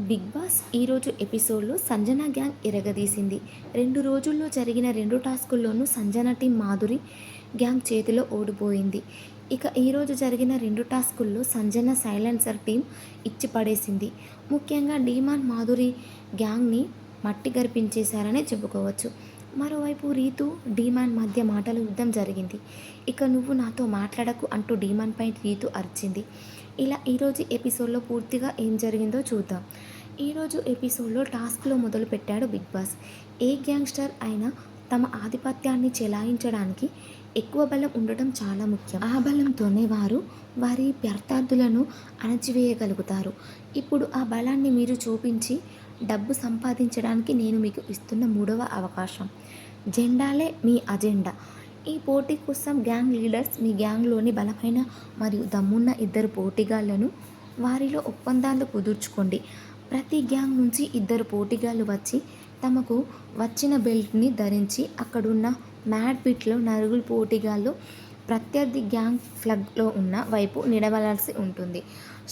Big boss ఈరోజు ఎపిసోడ్లో Sanjana gang ఎరగదీసింది. రెండు రోజుల్లో జరిగిన రెండు టాస్కుల్లోనూ సంజన టీం మాధురి గ్యాంగ్ చేతిలో ఓడిపోయింది. ఇక ఈరోజు జరిగిన రెండు టాస్కుల్లో సంజన సైలెన్సర్ టీం ఇచ్చి పడేసింది ముఖ్యంగా డీమాన్ మాధురి గ్యాంగ్ని మట్టి గర్పించేశారనే చెప్పుకోవచ్చు. మరోవైపు రీతు డీమాన్ మధ్య మాటల యుద్ధం జరిగింది. ఇక నువ్వు నాతో మాట్లాడకు అంటూ డీమాన్ పై రీతు అరిచింది. ఇలా ఈరోజు ఎపిసోడ్లో పూర్తిగా ఏం జరిగిందో చూద్దాం. ఈరోజు ఎపిసోడ్లో టాస్క్లో మొదలు పెట్టాడు బిగ్ బాస్. ఏ గ్యాంగ్స్టర్ అయినా తమ ఆధిపత్యాన్ని చెలాయించడానికి ఎక్కువ బలం ఉండటం చాలా ముఖ్యం. ఆ బలంతోనే వారు వారి ప్రత్యర్థులను అణచివేయగలుగుతారు. ఇప్పుడు ఆ బలాన్ని మీరు చూపించి డబ్బు సంపాదించడానికి నేను మీకు ఇస్తున్న మూడవ అవకాశం. జెండాలే మీ అజెండా. ఈ పోటీ కోసం గ్యాంగ్ లీడర్స్ మీ గ్యాంగ్లోని బలమైన మరియు దమ్మున్న ఇద్దరు పోటీగాళ్ళను వారిలో ఒప్పందాలు కుదుర్చుకోండి. ప్రతి గ్యాంగ్ నుంచి ఇద్దరు పోటీగాళ్ళు వచ్చి తమకు వచ్చిన బెల్ట్ని ధరించి అక్కడున్న మ్యాడ్ పిట్లో నరుగులు పోటీగాళ్ళు ప్రత్యర్థి గ్యాంగ్ ఫ్లగ్లో ఉన్న వైపు నిలబడాల్సి ఉంటుంది.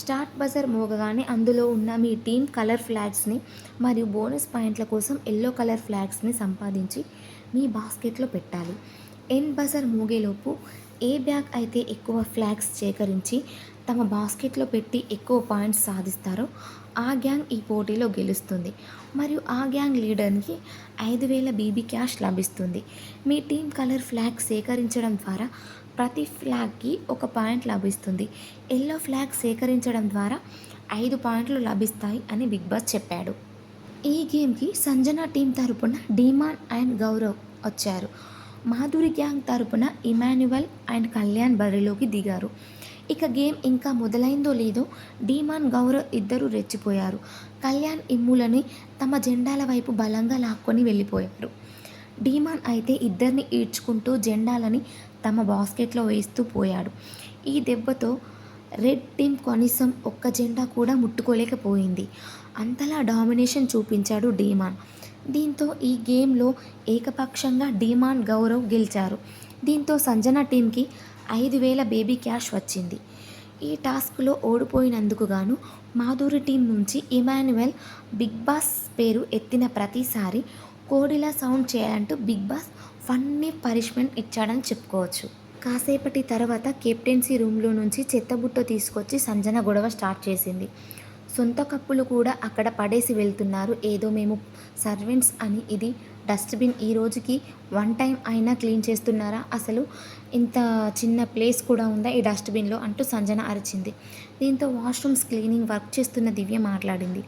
స్టార్ట్ బజర్ మోగగానే అందులో ఉన్న మీ టీం కలర్ ఫ్లాగ్స్ని మరియు బోనస్ పాయింట్ల కోసం ఎల్లో కలర్ ఫ్లాగ్స్ని సంపాదించి మీ బాస్కెట్లో పెట్టాలి. ఎండ్ బజర్ మోగేలోపు ఏ బ్యాగ్ అయితే ఎక్కువ ఫ్లాగ్స్ సేకరించి తమ బాస్కెట్లో పెట్టి ఎక్కువ పాయింట్స్ సాధిస్తారో ఆ గ్యాంగ్ ఈ పోటీలో గెలుస్తుంది. మరియు ఆ గ్యాంగ్ లీడర్కి ఐదు వేల బీబీ క్యాష్ లభిస్తుంది. మీ టీం కలర్ ఫ్లాగ్ సేకరించడం ద్వారా ప్రతి ఫ్లాగ్కి ఒక పాయింట్ లభిస్తుంది. ఎల్లో ఫ్లాగ్ సేకరించడం ద్వారా ఐదు పాయింట్లు లభిస్తాయి అని బిగ్ బాస్ చెప్పాడు. ఈ గేమ్కి సంజన టీం తరపున డీమాన్ అండ్ గౌరవ్ వచ్చారు. మాధురి గ్యాంగ్ తరపున ఇమాన్యువల్ అండ్ కళ్యాణ్ బరిలోకి దిగారు. ఇక గేమ్ ఇంకా మొదలైందో లేదో డీమాన్ గౌరవ్ ఇద్దరు రెచ్చిపోయారు. కళ్యాణ్ ఇమ్ములని తమ జెండాల వైపు బలంగా లాక్కొని వెళ్ళిపోయారు. డీమాన్ అయితే ఇద్దరిని ఈడ్చుకుంటూ జెండాలని తమ బాస్కెట్లో వేస్తూ పోయాడు. ఈ దెబ్బతో రెడ్ టీం కనీసం ఒక్క జెండా కూడా ముట్టుకోలేకపోయింది. అంతలా డామినేషన్ చూపించాడు డీమాన్. దీంతో ఈ గేమ్లో ఏకపక్షంగా డిమాండ్ గౌరవ్ గెలిచారు. దీంతో సంజన టీంకి ఐదు వేల బేబీ క్యాష్ వచ్చింది. ఈ టాస్క్లో ఓడిపోయినందుకు గాను మాధురి టీం నుంచి ఇమాన్యువల్ బిగ్ బాస్ పేరు ఎత్తిన ప్రతిసారి కోడిలా సౌండ్ చేయాలంటూ బిగ్ బాస్ ఫన్నీ పనిష్మెంట్ ఇచ్చాడని చెప్పుకోవచ్చు. కాసేపటి తర్వాత కెప్టెన్సీ రూమ్లో నుంచి చెత్తబుట్ట తీసుకొచ్చి సంజన గొడవ స్టార్ట్ చేసింది. సొంత కప్పులు కూడా అక్కడ పడేసి వెళ్తున్నారు. ఏదో మేము సర్వెంట్స్ అని ఇది డస్ట్బిన్ ఈ రోజుకి వన్ టైం అయినా క్లీన్ చేస్తున్నారా? అసలు ఇంత చిన్న ప్లేస్ కూడా ఉందా ఈ డస్ట్బిన్లో? అంటూ సంజన అరిచింది. దీంతో వాష్రూమ్స్ క్లీనింగ్ వర్క్ చేస్తున్న దివ్య మాట్లాడింది.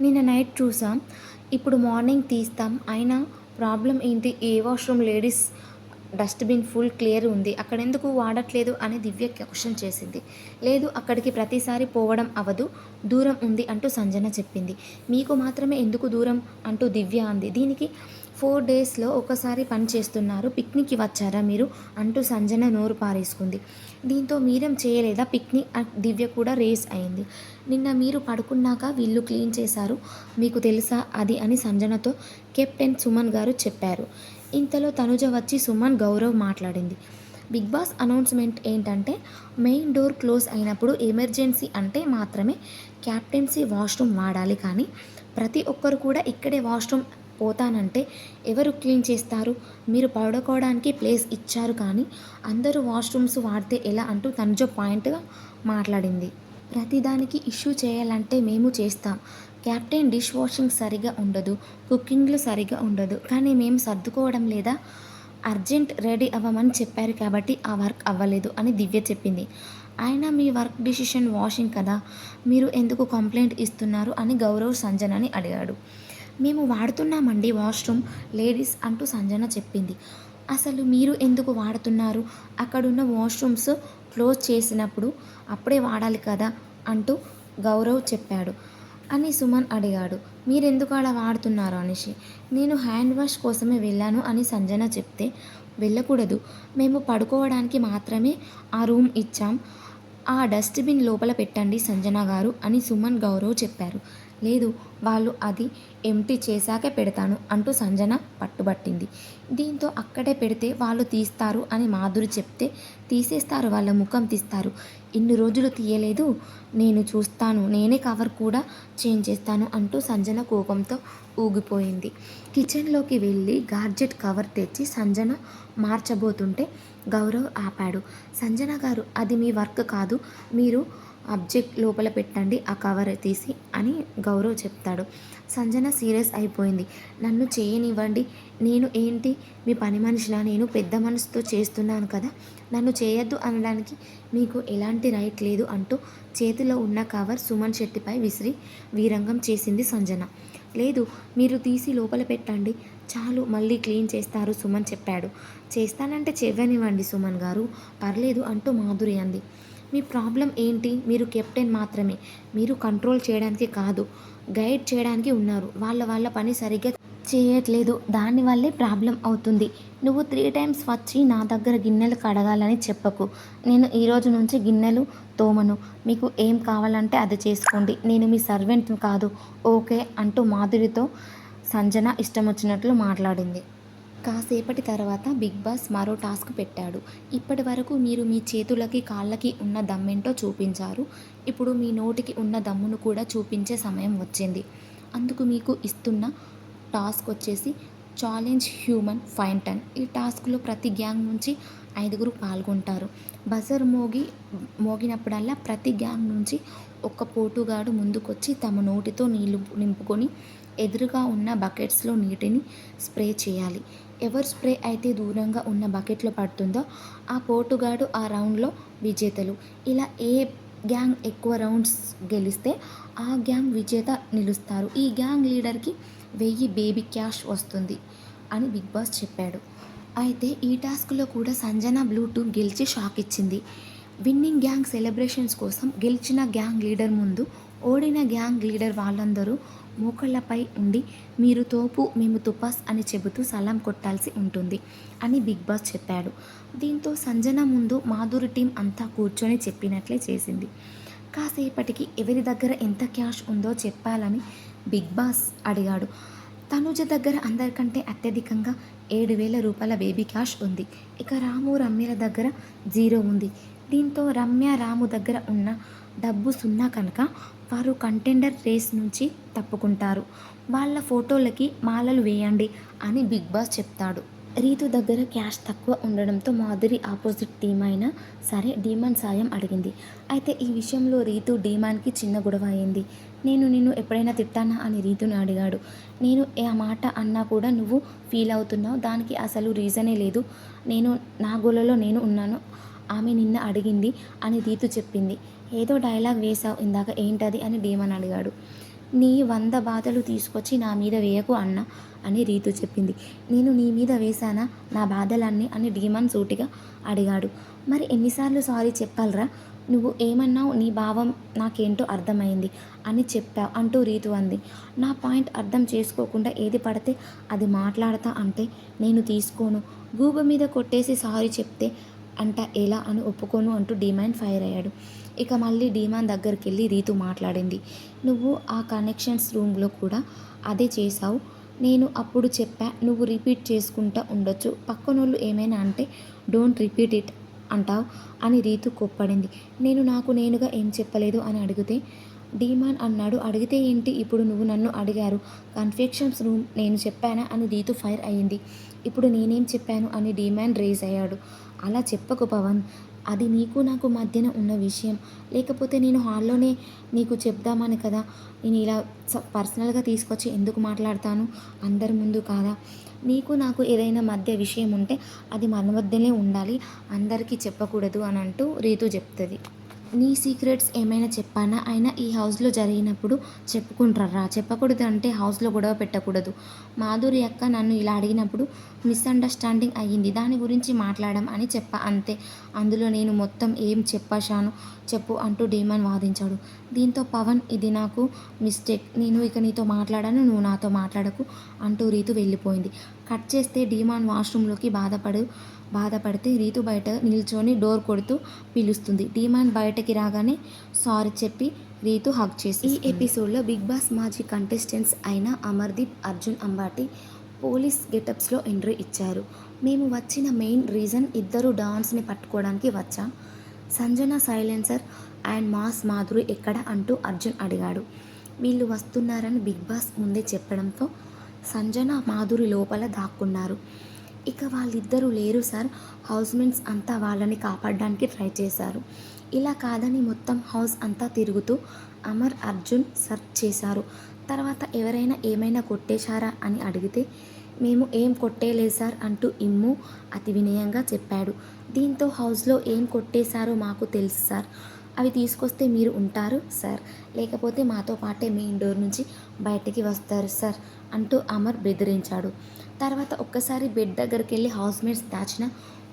నిన్న నైట్ చూసాం ఇప్పుడు మార్నింగ్ తీస్తాం. అయినా ప్రాబ్లం ఏంటి? ఏ washroom ladies dustbin full clear ఉంది. అక్కడ ఎందుకు వాడట్లేదు అని దివ్య క్వశ్చన్ చేసింది. లేదు అక్కడికి ప్రతిసారి పోవడం అవదు దూరం ఉంది అంటూ సంజన చెప్పింది. మీకు మాత్రమే ఎందుకు దూరం అంటూ దివ్య అంది. దీనికి ఫోర్ డేస్లో ఒకసారి పని చేస్తున్నారు పిక్నిక్కి వచ్చారా మీరు అంటూ సంజన నోరు పారేసుకుంది. దీంతో మీరేం చేయలేదా? పిక్నిక్ దివ్య కూడా రేస్ అయింది. నిన్న మీరు పడుకున్నాక వీళ్ళు క్లీన్ చేశారు మీకు తెలుసా అది అని సంజనతో కెప్టెన్ సుమన్ గారు చెప్పారు. ఇంతలో తనుజ వచ్చి సుమన్ గౌరవ్ మాట్లాడింది. బిగ్ బాస్ అనౌన్స్మెంట్ ఏంటంటే మెయిన్ డోర్ క్లోజ్ అయినప్పుడు ఎమర్జెన్సీ అంటే మాత్రమే క్యాప్టెన్సీ వాష్రూమ్ వాడాలి కానీ ప్రతి ఒక్కరు కూడా ఇక్కడే వాష్రూమ్ పోతానంటే ఎవరు క్లీన్ చేస్తారు? మీరు పడుకోవడానికి ప్లేస్ ఇచ్చారు కానీ అందరూ వాష్రూమ్స్ వాడితే ఎలా అంటూ తనుజ పాయింట్గా మాట్లాడింది. ప్రతిదానికి ఇష్యూ చేయాలంటే మేము చేస్తాం. క్యాప్టెన్ డిష్ వాషింగ్ సరిగా ఉండదు కుకింగ్లు సరిగా ఉండదు. కానీ మేము సర్దుకోవడం లేదా అర్జెంట్ రెడీ అవ్వమని చెప్పారు కాబట్టి ఆ వర్క్ అవ్వలేదు అని దివ్య చెప్పింది. అయినా మీ వర్క్ డిసిషన్ వాషింగ్ కదా మీరు ఎందుకు కంప్లైంట్ ఇస్తున్నారు అని గౌరవ్ సంజనని అడిగాడు. మేము వాడుతున్నామండి వాష్రూమ్ లేడీస్ అంటూ సంజన చెప్పింది. అసలు మీరు ఎందుకు వాడుతున్నారు? అక్కడున్న వాష్రూమ్స్ క్లోజ్ చేసినప్పుడు అప్పుడే వాడాలి కదా అంటూ గౌరవ్ చెప్పాడు. అని సుమన్ అడిగాడు. మీరెందుకు అలా వాడుతున్నారు అనేసి నేను హ్యాండ్ వాష్ కోసమే వెళ్ళాను అని సంజన చెప్తే వెళ్ళకూడదు. మేము పడుకోవడానికి మాత్రమే ఆ రూమ్ ఇచ్చాం. ఆ డస్ట్బిన్ లోపల పెట్టండి సంజన గారు అని సుమన్ గౌరవ్ చెప్పారు. లేదు వాళ్ళు అది ఎంటీ చేశాకే పెడతాను అంటూ సంజన పట్టుబట్టింది. దీంతో అక్కడే పెడితే వాళ్ళు తీస్తారు అని మాధురి చెప్తే తీసేస్తారు వాళ్ళ ముఖం తీస్తారు. ఇన్ని రోజులు తీయలేదు నేను చూస్తాను నేనే కవర్ కూడా చేంజ్ చేస్తాను అంటూ సంజన కోపంతో ఊగిపోయింది. కిచెన్లోకి వెళ్ళి గార్జెట్ కవర్ తెచ్చి సంజన మార్చబోతుంటే గౌరవ్ ఆపాడు. సంజన గారు అది మీ వర్క్ కాదు మీరు అబ్జెక్ట్ లోపల పెట్టండి ఆ కవర్ తీసి అని గౌరవ్ చెప్తాడు. సంజన సీరియస్ అయిపోయింది. నన్ను చేయనివ్వండి. నేను ఏంటి? మీ పని మనిషిలా నేను పెద్ద మనసుతో చేస్తున్నాను కదా. నన్ను చేయొద్దు అనడానికి మీకు ఎలాంటి రైట్ లేదు అంటూ చేతిలో ఉన్న కవర్ సుమన్ శెట్టిపై విసిరి వీరంగం చేసింది సంజన. లేదు మీరు తీసి లోపల పెట్టండి. చాలు మళ్ళీ క్లీన్ చేస్తారు సుమన్ చెప్పాడు. చేస్తానంటే చెవ్వనివ్వండి సుమన్ గారు. పర్లేదు అంటూ మాధురి అంది. మీ ప్రాబ్లం ఏంటి? మీరు కెప్టెన్ మాత్రమే. మీరు కంట్రోల్ చేయడానికి కాదు గైడ్ చేయడానికి ఉన్నారు. వాళ్ళ వాళ్ళ పని సరిగ్గా చేయట్లేదు. దానివల్లే ప్రాబ్లం అవుతుంది. నువ్వు త్రీ టైమ్స్ వచ్చి నా దగ్గర గిన్నెలు కడగాలని చెప్పకు. నేను ఈ రోజు నుంచి గిన్నెలు తోమను. మీకు ఏం కావాలంటే అది చేసుకోండి. నేను మీ సర్వెంట్ కాదు. ఓకే అంటూ మాధురితో సంజన ఇష్టం వచ్చినట్లు మాట్లాడింది. కాసేపటి తర్వాత బిగ్ బాస్ మరో టాస్క్ పెట్టాడు. ఇప్పటి వరకు మీరు మీ చేతులకి కాళ్ళకి ఉన్న దమ్మేంటో చూపించారు. ఇప్పుడు మీ నోటికి ఉన్న దమ్మును కూడా చూపించే సమయం వచ్చింది. అందుకు మీకు ఇస్తున్న టాస్క్ వచ్చేసి ఛాలెంజ్ హ్యూమన్ ఫైన్ టన్ ఈ టాస్క్లో ప్రతి గ్యాంగ్ నుంచి ఐదుగురు పాల్గొంటారు. బజర్ మోగి మోగినప్పుడల్లా ప్రతి గ్యాంగ్ నుంచి ఒక్క పోటుగాడు ముందుకొచ్చి తమ నోటితో నీళ్ళు నింపుకొని ఎదురుగా ఉన్న బకెట్స్లో నీటిని స్ప్రే చేయాలి. ఎవరు స్ప్రే అయితే దూరంగా ఉన్న బకెట్లో పడుతుందో ఆ పోటుగాడు ఆ రౌండ్లో విజేతలు. ఇలా ఏ గ్యాంగ్ ఎక్కువ రౌండ్స్ గెలిస్తే ఆ గ్యాంగ్ విజేత నిలుస్తారు. ఈ గ్యాంగ్ లీడర్కి వెయ్యి బేబీ క్యాష్ వస్తుంది అని బిగ్ బాస్ చెప్పాడు. అయితే ఈ టాస్క్లో కూడా సంజన బ్లూటూత్ గెలిచి షాక్ ఇచ్చింది. విన్నింగ్ గ్యాంగ్ సెలబ్రేషన్స్ కోసం గెలిచిన గ్యాంగ్ లీడర్ ముందు ఓడిన గ్యాంగ్ లీడర్ వాళ్ళందరూ మోకళ్ళపై ఉండి మీరు తోపు మేము తుపాస్ అని చెబుతూ సలాం కొట్టాల్సి ఉంటుంది అని బిగ్ బాస్ చెప్పాడు. దీంతో సంజన ముందు మాధురి టీం అంతా కూర్చొని చెప్పినట్లే చేసింది. కాసేపటికి ఎవరి దగ్గర ఎంత క్యాష్ ఉందో చెప్పాలని బిగ్ బాస్ అడిగాడు. తనుజ దగ్గర అందరికంటే అత్యధికంగా ఏడు వేల రూపాయల బేబీ క్యాష్ ఉంది. ఇక రాము రమ్యల దగ్గర జీరో ఉంది. దీంతో రమ్య రాము దగ్గర ఉన్న డబ్బు సున్నా కనుక వారు కంటెండర్ రేస్ నుంచి తప్పుకుంటారు. వాళ్ళ ఫోటోలకి మాలలు వేయండి అని బిగ్ బాస్ చెప్తాడు. రీతు దగ్గర క్యాష్ తక్కువ ఉండడంతో మాధురి ఆపోజిట్ టీం అయినా సరే డీమాన్ సాయం అడిగింది. అయితే ఈ విషయంలో రీతు డీమాన్కి చిన్న గొడవ అయింది. నేను నిన్ను ఎప్పుడైనా తిట్టానా అని రీతుని అడిగాడు. నేను ఆ మాట అన్నా కూడా నువ్వు ఫీల్ అవుతున్నావు. దానికి అసలు రీజనే లేదు. నేను నా గోలలో నేను ఉన్నాను. ఆమె నిన్న అడిగింది అని రీతు చెప్పింది. ఏదో డైలాగ్ వేశావు ఇందాక ఏంటది అని డీమన్ అడిగాడు. నీ వంద బాధలు తీసుకొచ్చి నా మీద వేయకు అన్న అని రీతు చెప్పింది. నేను నీ మీద వేశానా? నా బాధలన్నీ అని డీమన్ సూటిగా అడిగాడు. మరి ఎన్నిసార్లు సారీ చెప్పాలరా? నువ్వు ఏమన్నావు? నీ భావం నాకేంటో అర్థమైంది అని చెప్పావు అంటూ రీతు అంది. నా పాయింట్ అర్థం చేసుకోకుండా ఏది పడితే అది మాట్లాడతా అంటే నేను తీసుకోను. గూబ మీద కొట్టేసి సారీ చెప్తే అంట ఎలా అని ఒప్పుకోను అంటూ డిమాండ్ ఫైర్ అయ్యాడు. ఇక మళ్ళీ డీమాన్ దగ్గరికి వెళ్ళి రీతు మాట్లాడింది. నువ్వు ఆ కనెక్షన్స్ రూమ్లో కూడా అదే చేసావు నేను అప్పుడు చెప్పా నువ్వు రిపీట్ చేసుకుంటా ఉండొచ్చు. పక్కనోళ్ళు ఏమైనా అంటే డోంట్ రిపీట్ ఇట్ అంటావు అని రీతు కొప్పడింది. నేను నాకు నేనుగా ఏం చెప్పలేదు అని అడిగితే డీమాన్ అన్నాడు. అడిగితే ఏంటి? ఇప్పుడు నువ్వు నన్ను అడిగారు. కన్ఫెక్షన్స్ రూమ్ నేను చెప్పానా? అని రీతు ఫైర్ అయ్యింది. ఇప్పుడు నేనేం చెప్పాను అని డిమాండ్ రేజ్ అయ్యాడు. అలా చెప్పకు పవన్. అది నీకు నాకు మధ్యన ఉన్న విషయం. లేకపోతే నేను హాల్లోనే నీకు చెప్దామని కదా. నేను ఇలా పర్సనల్గా తీసుకొచ్చి ఎందుకు మాట్లాడతాను? అందరి ముందు కాదా? నీకు నాకు ఏదైనా మధ్య విషయం ఉంటే అది మన మధ్యనే ఉండాలి. అందరికీ చెప్పకూడదు అని అంటూ రీతు చెప్తుంది. నీ సీక్రెట్స్ ఏమైనా చెప్పానా? అయినా ఈ హౌస్లో జరిగినప్పుడు చెప్పుకుంటారా? చెప్పకూడదు అంటే హౌస్లో గొడవ పెట్టకూడదు. మాధురి అక్క నన్ను ఇలా అడిగినప్పుడు మిస్అండర్స్టాండింగ్ అయ్యింది. దాని గురించి మాట్లాడడం అని చెప్ప అంతే. అందులో నేను మొత్తం ఏం చెప్పాశాను చెప్పు అంటూ డీమన్ వాదించాడు. దీంతో పవన్ ఇది నాకు మిస్టేక్. నేను ఇక నీతో మాట్లాడాను నువ్వు నాతో మాట్లాడకు అంటూ రీతు వెళ్ళిపోయింది. కట్ చేస్తే డీమాన్ వాష్రూమ్లోకి బాధపడు బాధపడితే రీతు బయట నిల్చొని డోర్ కొడుతూ పిలుస్తుంది. డీమాన్ బయటకి రాగానే సారీ చెప్పి రీతు హక్ చేసి ఈ ఎపిసోడ్లో బిగ్ బాస్ మాజీ కంటెస్టెంట్స్ అయిన అమర్దీప్ అర్జున్ అంబాటి పోలీస్ గెటప్స్లో ఎంట్రీ ఇచ్చారు. మేము వచ్చిన మెయిన్ రీజన్ ఇద్దరు డాన్స్ని పట్టుకోవడానికి వచ్చాం. Sanjana silencer and mass Madhuri ఎక్కడ? అంటూ అర్జున్ అడిగాడు. వీళ్ళు వస్తున్నారని బిగ్ బాస్ ముందే చెప్పడంతో సంజన మాధురి లోపల దాక్కున్నారు. ఇక వాళ్ళిద్దరూ లేరు సార్. హౌస్మెంట్స్ అంతా వాళ్ళని కాపాడడానికి ట్రై చేశారు. ఇలా కాదని మొత్తం హౌస్ అంతా తిరుగుతూ అమర్ అర్జున్ సర్చ్ చేశారు. తర్వాత ఎవరైనా ఏమైనా కొట్టేశారా అని అడిగితే మేము ఏం కొట్టేలేదు సార్ అంటూ ఇమ్ము అతి వినయంగా చెప్పాడు. దీంతో హౌస్లో ఏం కొట్టేశారో మాకు తెలుసు సార్. అవి తీసుకొస్తే మీరు ఉంటారు సార్. లేకపోతే మాతో పాటే మెయిన్ డోర్ నుంచి బయటికి వస్తారు సార్ అంటూ అమర్ బెదిరించాడు. తర్వాత ఒక్కసారి బెడ్ దగ్గరికి వెళ్ళి హౌస్మేట్స్ దాచిన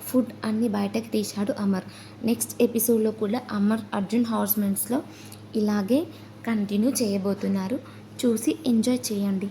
ఫుడ్ అన్ని బయటకు తీశాడు అమర్. నెక్స్ట్ ఎపిసోడ్లో కూడా అమర్ అర్జున్ హౌస్మేట్స్లో ఇలాగే కంటిన్యూ చేయబోతున్నారు. చూసి ఎంజాయ్ చేయండి.